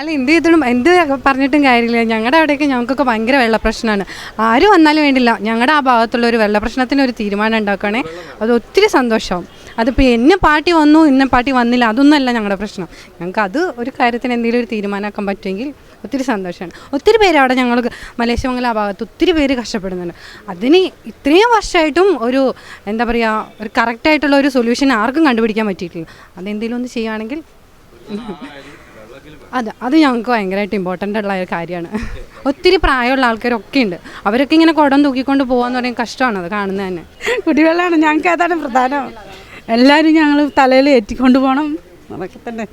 അല്ല എന്ത് ചെയ്തിട്ടും എന്ത് പറഞ്ഞിട്ടും കാര്യമില്ല. ഞങ്ങളുടെ അവിടെയൊക്കെ ഞങ്ങൾക്കൊക്കെ ഭയങ്കര വെള്ള പ്രശ്നമാണ് ആര് വന്നാലും വേണ്ടില്ല. ഞങ്ങളുടെ ആ ഭാഗത്തുള്ള ഒരു വെള്ള പ്രശ്നത്തിന് ഒരു തീരുമാനം ഉണ്ടാക്കുകയാണെ. അത് ഒത്തിരി സന്തോഷമാവും അതിപ്പോൾ എന്നെ പാർട്ടി വന്നു ഇന്ന പാർട്ടി വന്നില്ല. അതൊന്നുമല്ല ഞങ്ങളുടെ പ്രശ്നം. ഞങ്ങൾക്ക് അത് ഒരു കാര്യത്തിന് എന്തെങ്കിലും ഒരു തീരുമാനമാക്കാൻ പറ്റുമെങ്കിൽ ഒത്തിരി സന്തോഷമാണ് ഒത്തിരി പേര് അവിടെ ഞങ്ങൾ മലേഷ്യമംഗലം ആ ഭാഗത്ത് ഒത്തിരി പേര് കഷ്ടപ്പെടുന്നുണ്ട്. അതിന് ഇത്രയും വർഷമായിട്ടും ഒരു എന്താ പറയുക ഒരു കറക്റ്റായിട്ടുള്ള ഒരു സൊല്യൂഷൻ ആർക്കും കണ്ടുപിടിക്കാൻ പറ്റിയിട്ടില്ല. അതെന്തെങ്കിലും ഒന്ന് ചെയ്യുകയാണെങ്കിൽ അതെ അത് ഞങ്ങൾക്ക് ഭയങ്കരമായിട്ട് ഇമ്പോർട്ടന്റ് ഉള്ള ഒരു കാര്യമാണ്. ഒത്തിരി പ്രായമുള്ള ആൾക്കാരൊക്കെ ഉണ്ട്. അവരൊക്കെ ഇങ്ങനെ കുടം തൂക്കിക്കൊണ്ട് പോകാന്ന് പറയുന്നത് കഷ്ടമാണ് അത് കാണുന്നത് തന്നെ. കുടിവെള്ളമാണ് ഞങ്ങൾക്ക് അതാണ് പ്രധാനം. എല്ലാവരും ഞങ്ങൾ തലയിൽ ഏറ്റിക്കൊണ്ട് പോകണം അതൊക്കെ തന്നെ.